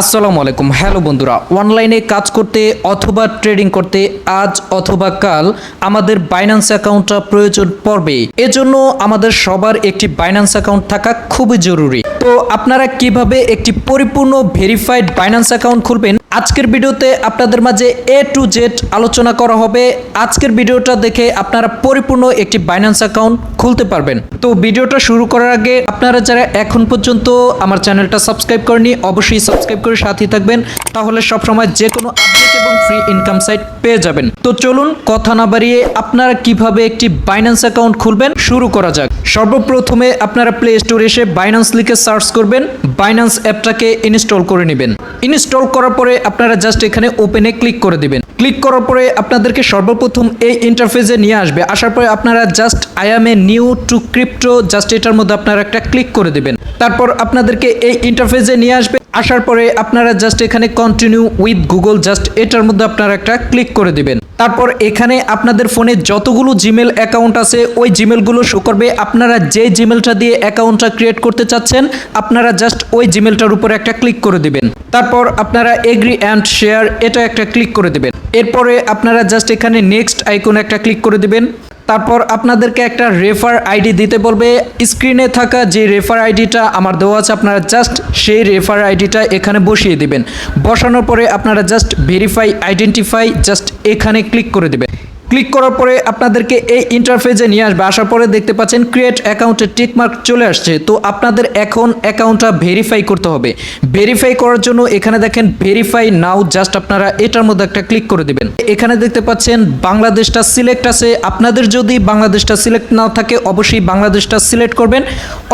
আসসালামু আলাইকুম। হ্যালো বন্ধুরা, অনলাইনে কাজ করতে অথবা ট্রেডিং করতে আজ অথবা কাল আমাদের বাইন্যান্স অ্যাকাউন্টটা প্রয়োজন পড়বে। এজন্য আমাদের সবার একটি বাইন্যান্স অ্যাকাউন্ট থাকা খুবই জরুরি। তো আপনারা কীভাবে একটি পরিপূর্ণ ভেরিফাইড বাইন্যান্স অ্যাকাউন্ট খুলবেন? আজকের ভিডিওতে আপনাদের মাঝে এ টু জেড আলোচনা করা হবে। আজকের ভিডিওটা দেখে আপনারা পরিপূর্ণ একটি বাইন্যান্স অ্যাকাউন্ট খুলতে পারবেন। তো ভিডিওটা শুরু করার আগে আপনারা যারা এখন পর্যন্ত আমার চ্যানেলটা সাবস্ক্রাইব করেনি অবশ্যই সাবস্ক্রাইব করে সাথেই থাকবেন, তাহলে সবসময় যে কোনো আপডেট এবং ফ্রি ইনকাম সাইট পেয়ে যাবেন। তো চলুন কথা না বাড়িয়ে আপনারা কীভাবে একটি বাইন্যান্স অ্যাকাউন্ট খুলবেন শুরু করা যাক। সর্বপ্রথমে আপনারা প্লে স্টোরে এসে বাইন্যান্স লিখে সার্চ করবেন বাইন্যান্স অ্যাপটাকে ইনস্টল করে নেবেন। ইনস্টল করার পরে আপনারা জাস্ট এখানে ওপেনে ক্লিক করে দিবেন। ক্লিক করার পরে আপনাদেরকে সর্বপ্রথম এই ইন্টারফেসে নিয়ে আসবে। আসার পরে আপনারা just I am a new to crypto just এটার মধ্যে আপনারা একটা ক্লিক করে দিবেন। তারপর আপনাদেরকে এই ইন্টারফেসে নিয়ে আসবে। আসার পরে আপনারা জাস্ট এখানে কন্টিনিউ উইথ গুগল জাস্ট এটার মধ্যে আপনারা একটা ক্লিক করে দিবেন। তারপর এখানে আপনাদের ফোনে যতগুলো জিমেল অ্যাকাউন্ট আছে, ওই জিমেলগুলো শো করবে। আপনারা যে জিমেলটা দিয়ে অ্যাকাউন্টটা ক্রিয়েট করতে চাচ্ছেন, আপনারা জাস্ট ওই জিমেলটার উপরে একটা ক্লিক করে দিবেন। তারপর আপনারা এগ্রি অ্যান্ড শেয়ার এটা একটা ক্লিক করে দিবেন। এরপরে আপনারা জাস্ট এখানে নেক্সট আইকন একটা ক্লিক করে দিবেন। তারপর আপনাদেরকে একটা রেফার আইডি দিতে বলবে। স্ক্রিনে থাকা যে রেফার আইডিটা আমার দেওয়া আছে, আপনারা জাস্ট সেই রেফার আইডিটা এখানে বসিয়ে দিবেন। বসানোর পরে আপনারা জাস্ট ভেরিফাই আইডেন্টিফাই জাস্ট এখানে ক্লিক করে দিবেন। ক্লিক করার পরে আপনাদেরকে এই ইন্টারফেসে নিয়ে আসবে। আসার পরে দেখতে পাচ্ছেন ক্রিয়েট অ্যাকাউন্টের টিকমার্ক চলে আসছে। তো আপনাদের এখন অ্যাকাউন্টটা ভেরিফাই করতে হবে। ভেরিফাই করার জন্য এখানে দেখেন ভেরিফাই নাও জাস্ট আপনারা এটার মধ্যে একটা ক্লিক করে দিবেন। এখানে দেখতে পাচ্ছেন বাংলাদেশটা সিলেক্ট আছে। আপনাদের যদি বাংলাদেশটা সিলেক্ট না থাকে, অবশ্যই বাংলাদেশটা সিলেক্ট করবেন।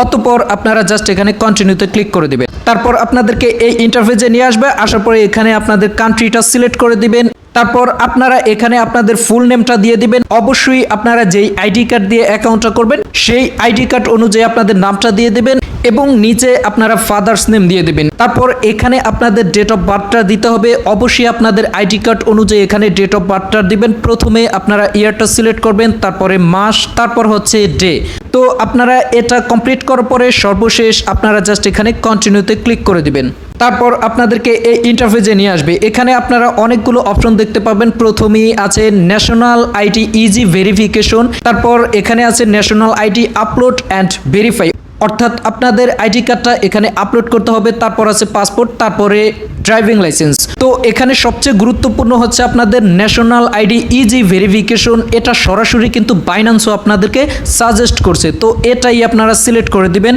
অতপর আপনারা জাস্ট এখানে কন্টিনিউতে ক্লিক করে দিবেন। তারপর আপনাদেরকে এই ইন্টারফেসে নিয়ে আসবে। আসার পরে এখানে আপনাদের কান্ট্রিটা সিলেক্ট করে দিবেন। তারপর আপনারা এখানে আপনাদের ফুল নেমটা দিয়ে দিবেন। অবশ্যই আপনারা যেই আইডি কার্ড দিয়ে অ্যাকাউন্টটা করবেন, সেই আইডি কার্ড অনুযায়ী আপনাদের নামটা দিয়ে দেবেন এবং নিচে আপনারা ফাদার্স নেম দিয়ে দেবেন। তারপর এখানে আপনাদের ডেট অফ বার্থটা দিতে হবে। অবশ্যই আপনাদের আইডি কার্ড অনুযায়ী এখানে ডেট অফ বার্থটা দিবেন। প্রথমে আপনারা ইয়ারটা সিলেক্ট করবেন, তারপরে মাস, তারপর হচ্ছে ডে তো আপনারা এটা কমপ্লিট করার পরে সর্বশেষ আপনারা জাস্ট এখানে কন্টিনিউতে ক্লিক করে দিবেন। তারপর আপনাদেরকে এই ইন্টারফেসে নিয়ে আসবে। এখানে আপনারা অনেকগুলো অপশন দেখতে পাবেন। প্রথমেই আছে ন্যাশনাল আইটি ইজি ভেরিফিকেশন তারপর এখানে আছে national ID upload and verify অর্থাৎ আপনাদের আইডি কার্ডটা এখানে আপলোড করতে হবে, তারপর আছে পাসপোর্ট, তারপরে ড্রাইভিং লাইসেন্স। তো এখানে সবচেয়ে গুরুত্বপূর্ণ হচ্ছে আপনাদের ন্যাশনাল আইডি ইজি ভেরিফিকেশন, এটা সরাসরি কিন্তু বাইন্যান্সও আপনাদেরকে সাজেস্ট করছে। তো এটাই আপনারা সিলেক্ট করে দিবেন।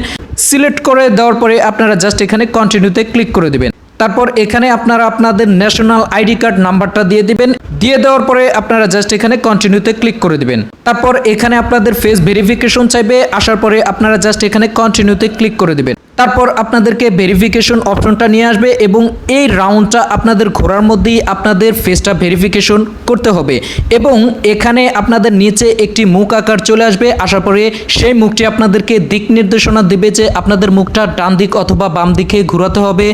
সিলেক্ট করে দেওয়ার পরে আপনারা জাস্ট এখানে কন্টিনিউতে ক্লিক করে দিবেন। তারপর এখানে আপনারা আপনাদের ন্যাশনাল আইডি কার্ড নাম্বারটা দিয়ে দিবেন। দিয়ে দেওয়ার পরে আপনারা জাস্ট এখানে কন্টিনিউতে ক্লিক করে দিবেন। তারপর এখানে আপনাদের ফেস ভেরিফিকেশন চাইবে। আসার পরে আপনারা জাস্ট এখানে কন্টিনিউতে ক্লিক করে দিবেন। তারপর আপনাদেরকে ভেরিফিকেশন অপশনটা নিয়ে আসবে এবং এই রাউন্ডটা আপনাদের ঘোরার মধ্যেই আপনাদের ফেসটা ভেরিফিকেশন করতে হবে। এবং এখানে আপনাদের নিচে একটি মুখ আকার চলে আসবে। আসার পরে সেই মুখটি আপনাদেরকে দিক নির্দেশনা দেবে যে আপনাদের মুখটা ডান দিক অথবা বাম দিকে ঘোরাতে হবে।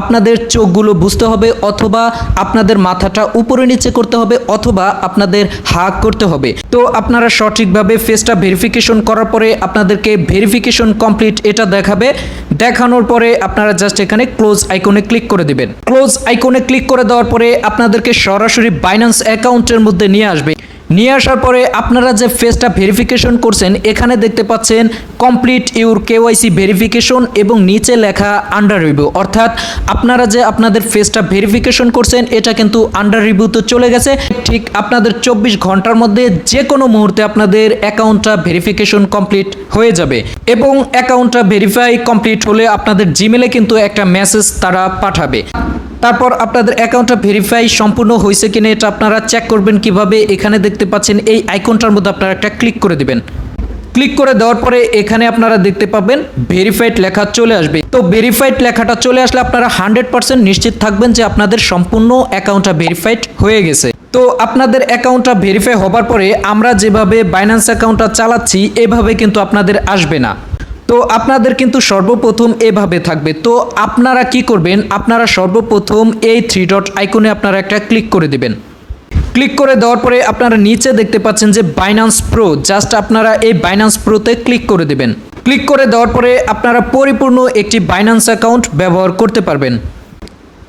আপনাদের চোখগুলো বুঝতে হবে অথবা আপনাদের মাথাটা উপরে নিচে করতে হবে অথবা আপনাদের হাক করতে হবে। তো আপনারা সঠিকভাবে ফেসটা ভেরিফিকেশন করার পরে আপনাদেরকে ভেরিফিকেশন কমপ্লিট এটা দেখাবে। দেখানোর পরে আপনারা জাস্ট এখানে ক্লোজ আইকনে ক্লিক করে দিবেন। ক্লোজ আইকনে ক্লিক করে দেওয়ার পরে আপনাদেরকে সরাসরি বাইন্যান্স অ্যাকাউন্টের মধ্যে নিয়ে আসবে। নিয়ে আসার পরে আপনারা যে ফেসটা ভেরিফিকেশন করছেন, এখানে দেখতে পাচ্ছেন কমপ্লিট ইউর কেওয়াইসি ভেরিফিকেশন এবং নিচে লেখা আন্ডার রিভিউ অর্থাৎ আপনারা যে আপনাদের ফেসটা ভেরিফিকেশন করছেন, এটা কিন্তু আন্ডার রিভিউতে চলে গেছে। ঠিক আপনাদের চব্বিশ ঘণ্টার মধ্যে যে কোনো মুহূর্তে আপনাদের অ্যাকাউন্টটা ভেরিফিকেশন কমপ্লিট হয়ে যাবে এবং অ্যাকাউন্টটা ভেরিফাই কমপ্লিট হলে আপনাদের জিমেলে কিন্তু একটা মেসেজ তারা পাঠাবে। তারপর আপনাদের অ্যাকাউন্টটা ভেরিফাই সম্পূর্ণ হয়েছে কিনা এটা আপনারা চেক করবেন কীভাবে। এখানে দেখতে পাচ্ছেন এই আইকনটার মধ্যে আপনারা একটা ক্লিক করে দিবেন। ক্লিক করে দেওয়ার পরে এখানে আপনারা দেখতে পাবেন ভেরিফাইড লেখা চলে আসবে। তো ভেরিফাইড লেখাটা চলে আসলে আপনারা হান্ড্রেড পার্সেন্ট নিশ্চিত থাকবেন যে আপনাদের সম্পূর্ণ অ্যাকাউন্টটা ভেরিফাইড হয়ে গেছে। তো আপনাদের অ্যাকাউন্টটা ভেরিফাই হবার পরে আমরা যেভাবে বাইন্যান্স অ্যাকাউন্টটা চালাচ্ছি, এভাবে কিন্তু আপনাদের আসবে না। তো আপনাদের কিন্তু সর্বপ্রথম এভাবে থাকবে। তো আপনারা কি করবেন? আপনারা সর্বপ্রথম এই থ্রি ডট আইকনে আপনারা একটা ক্লিক করে দেবেন। ক্লিক করে দেওয়ার পরে আপনারা নিচে দেখতে পাচ্ছেন যে বাইনান্স প্রো জাস্ট আপনারা এই বাইনান্স প্রোতে ক্লিক করে দেবেন। ক্লিক করে দেওয়ার পরে আপনারা পরিপূর্ণ একটি বাইনান্স অ্যাকাউন্ট ব্যবহার করতে পারবেন।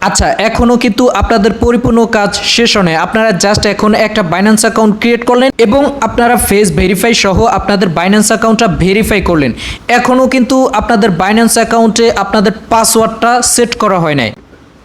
আচ্ছা এখনও কিন্তু আপনাদের পরিপূর্ণ কাজ শেষ হয় আপনারা জাস্ট এখন একটা বাইন্যান্স অ্যাকাউন্ট ক্রিয়েট করলেন এবং আপনারা ফেস ভেরিফাই সহ আপনাদের বাইন্যান্স অ্যাকাউন্টটা ভেরিফাই করলেন। এখনও কিন্তু আপনাদের বাইন্যান্স অ্যাকাউন্টে আপনাদের পাসওয়ার্ডটা সেট করা হয় নাই।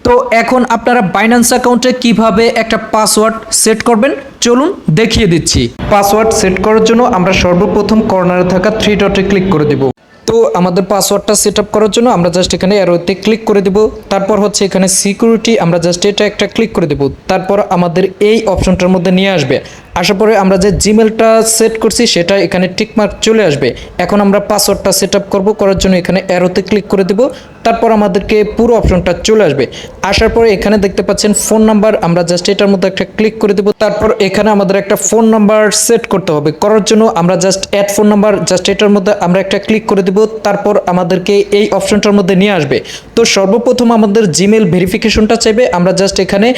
তো এখন আপনারা বাইন্যান্স অ্যাকাউন্টে কীভাবে একটা পাসওয়ার্ড সেট করবেন? চলুন দেখিয়ে দিচ্ছি। পাসওয়ার্ড সেট করার জন্য আমরা সর্বপ্রথম কর্নারে থাকা থ্রি ডটে ক্লিক করে দেব। তো আমাদের পাসওয়ার্ডটা সেট আপ করার জন্য আমরা জাস্ট এখানে অ্যারোতে ক্লিক করে দেব। তারপর হচ্ছে এখানে সিকিউরিটি আমরা জাস্ট এটা একটা ক্লিক করে দেব। তারপর আমাদের এই অপশনটার মধ্যে নিয়ে আসবে। আসার পরে আমরা যে জিমেলটা সেট করছি সেটা এখানে টিকমার্ক চলে আসবে। এখন আমরা পাসওয়ার্ডটা সেট আপ করব, করার জন্য এখানে অ্যারোতে ক্লিক করে দেব। তারপর আমাদেরকে পুরো অপশনটা চলে আসবে। আসার পরে এখানে দেখতে পাচ্ছেন ফোন নাম্বার আমরা জাস্ট এটার মধ্যে একটা ক্লিক করে দেব। তারপর এখানে আমাদের একটা ফোন নাম্বার সেট করতে হবে। করার জন্য আমরা just add phone number just এটার মধ্যে আমরা একটা ক্লিক করে দেব। তারপর আমাদেরকে এই অপশনটার মধ্যে নিয়ে আসবে। তো সর্বপ্রথম আমাদের জিমেল ভেরিফিকেশনটা চাইবে। আমরা জাস্ট এখানে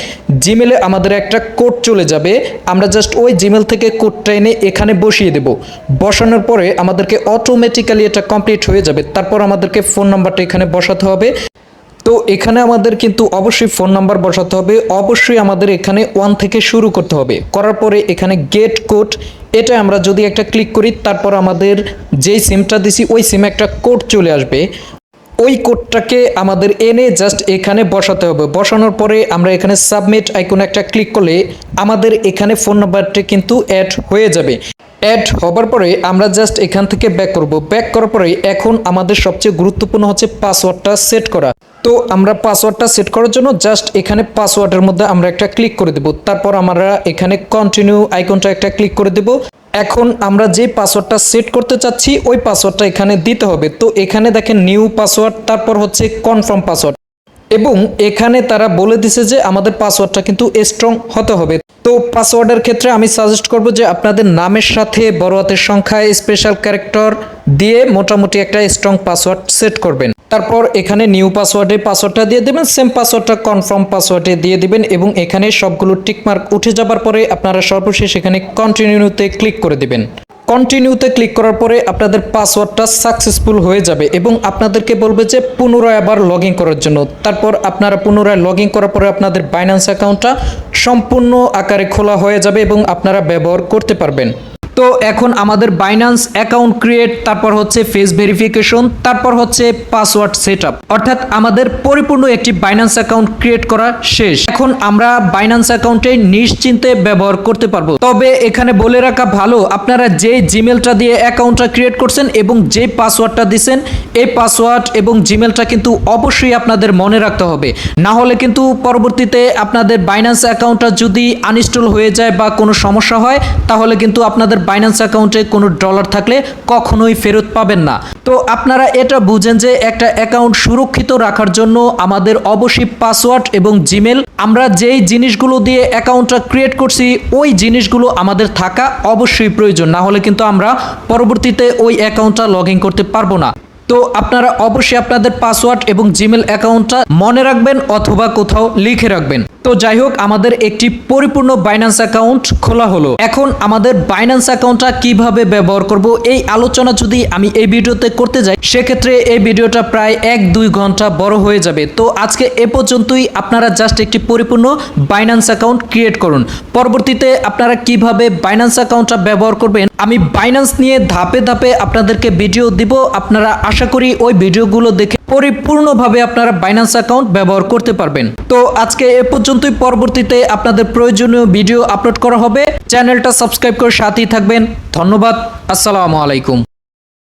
জিমেলে আমাদের একটা কোড চলে যাবে। আমরা জাস্ট ওই জিমেল থেকে কোডটা এনে এখানে বসিয়ে দেব। বসানোর পরে আমাদেরকে অটোমেটিক্যালি এটা কমপ্লিট হয়ে যাবে। তারপর আমাদেরকে ফোন নাম্বারটা এখানে বসাতে হবে। তো এখানে আমাদের কিন্তু অবশ্যই ফোন নাম্বার বসাতে হবে। অবশ্যই আমাদের এখানে ওয়ান থেকে শুরু করতে হবে। করার পরে এখানে গেট কোড এটা আমরা যদি একটা ক্লিক করি, তারপর আমাদের যেই সিমটা দিছি, ওই সিমে একটা কোড চলে আসবে। ওই কোডটাকে আমাদের এনে জাস্ট এখানে বসাতে হবে। বসানোর পরে আমরা এখানে সাবমিট আইকন একটা ক্লিক করলে আমাদের এখানে ফোন নাম্বারটি কিন্তু অ্যাড হয়ে যাবে। অ্যাড হবার পরে আমরা জাস্ট এখান থেকে ব্যাক করব। ব্যাক করার পরে এখন আমাদের সবচেয়ে গুরুত্বপূর্ণ হচ্ছে পাসওয়ার্ডটা সেট করা। তো আমরা পাসওয়ার্ডটা সেট করার জন্য জাস্ট এখানে পাসওয়ার্ডের মধ্যে আমরা একটা ক্লিক করে দেব। তারপর আমরা এখানে কন্টিনিউ আইকনটা একটা ক্লিক করে দেব। এখন আমরা যে পাসওয়ার্ডটা সেট করতে চাচ্ছি, ওই পাসওয়ার্ডটা এখানে দিতে হবে। তো এখানে দেখেন নিউ পাসওয়ার্ড তারপর হচ্ছে কনফার্ম পাসওয়ার্ড এবং এখানে তারা বলে দিছে যে আমাদের পাসওয়ার্ডটা কিন্তু স্ট্রং হতে হবে। তো পাসওয়ার্ডের ক্ষেত্রে আমি সাজেস্ট করব যে আপনাদের নামের সাথে বড় হাতের সংখ্যায় স্পেশাল ক্যারেক্টার দিয়ে মোটামুটি একটা স্ট্রং পাসওয়ার্ড সেট করবেন। তারপর এখানে নিউ পাসওয়ার্ডে পাসওয়ার্ডটা দিয়ে দেবেন সেম পাসওয়ার্ডটা কনফার্ম পাসওয়ার্ডে দিয়ে দিবেন এবং এখানে সবগুলো টিকমার্ক উঠে যাবার পরে আপনারা সর্বশেষ এখানে কন্টিনিউতে ক্লিক করে দিবেন। কন্টিনিউতে ক্লিক করার পরে আপনাদের পাসওয়ার্ডটা সাকসেসফুল হয়ে যাবে এবং আপনাদেরকে বলবে যে পুনরায় আবার লগ করার জন্য। তারপর আপনারা পুনরায় লগ করার পরে আপনাদের বাইন্যান্স অ্যাকাউন্টটা সম্পূর্ণ আকারে খোলা হয়ে যাবে এবং আপনারা ব্যবহার করতে পারবেন। তো এখন আমাদের বাইন্যান্স অ্যাকাউন্ট ক্রিয়েট তারপর হচ্ছে ফেস ভেরিফিকেশন তারপর হচ্ছে পাসওয়ার্ড সেট অর্থাৎ আমাদের পরিপূর্ণ একটি বাইন্যান্স অ্যাকাউন্ট ক্রিয়েট করা শেষ। এখন আমরা বাইন্যান্স অ্যাকাউন্টে নিশ্চিন্তে ব্যবহার করতে পারব। তবে এখানে বলে রাখা ভালো, আপনারা যে জিমেলটা দিয়ে অ্যাকাউন্টটা ক্রিয়েট করছেন এবং যে পাসওয়ার্ডটা দিছেন, এই পাসওয়ার্ড এবং জিমেলটা কিন্তু অবশ্যই আপনাদের মনে রাখতে হবে। না হলে কিন্তু পরবর্তীতে আপনাদের বাইন্যান্স অ্যাকাউন্টটা যদি আনইনস্টল হয়ে যায় বা কোনো সমস্যা হয়, তাহলে কিন্তু আপনাদের বাইন্যান্স অ্যাকাউন্টে কোনো ডলার থাকলে কখনোই ফেরত পাবেন না। তো আপনারা এটা বুঝেন যে একটা অ্যাকাউন্ট সুরক্ষিত রাখার জন্য আমাদের অবশ্যই পাসওয়ার্ড এবং জিমেল আমরা যেই জিনিসগুলো দিয়ে অ্যাকাউন্টটা ক্রিয়েট করছি, ওই জিনিসগুলো আমাদের থাকা অবশ্যই প্রয়োজন। না হলে কিন্তু আমরা পরবর্তীতে ওই অ্যাকাউন্টটা লগ ইন করতে পারব না। তো আপনারা অবশ্যই আপনাদের পাসওয়ার্ড এবং জিমেল অ্যাকাউন্টটা মনে রাখবেন অথবা কোথাও লিখে রাখবেন। তো যাই হোক আমাদের একটি পরিপূর্ণ বাইন্যান্স অ্যাকাউন্ট খোলা হলো। এখন আমাদের বাইন্যান্স অ্যাকাউন্টটা কীভাবে ব্যবহার করব, এই আলোচনা যদি আমি এই ভিডিওতে করতে যাই, সেক্ষেত্রে এই ভিডিওটা প্রায় এক দুই ঘণ্টা বড় হয়ে যাবে। তো আজকে এ পর্যন্তই, আপনারা জাস্ট একটি পরিপূর্ণ বাইন্যান্স অ্যাকাউন্ট ক্রিয়েট করুন। পরবর্তীতে আপনারা কীভাবে বাইন্যান্স অ্যাকাউন্টটা ব্যবহার করবেন, আমি বাইন্যান্স নিয়ে ধাপে ধাপে আপনাদেরকে ভিডিও দিব। আপনারা আশা করি ওই ভিডিওগুলো দেখে পরিপূর্ণভাবে আপনারা বাইন্যান্স অ্যাকাউন্ট ব্যবহার করতে পারবেন। তো আজকে এ পর্যন্তই, পরবর্তীতে আপনাদের প্রয়োজনীয় ভিডিও আপলোড করা হবে। চ্যানেলটা সাবস্ক্রাইব করে সাথেই থাকবেন। ধন্যবাদ, আসসালামু আলাইকুম।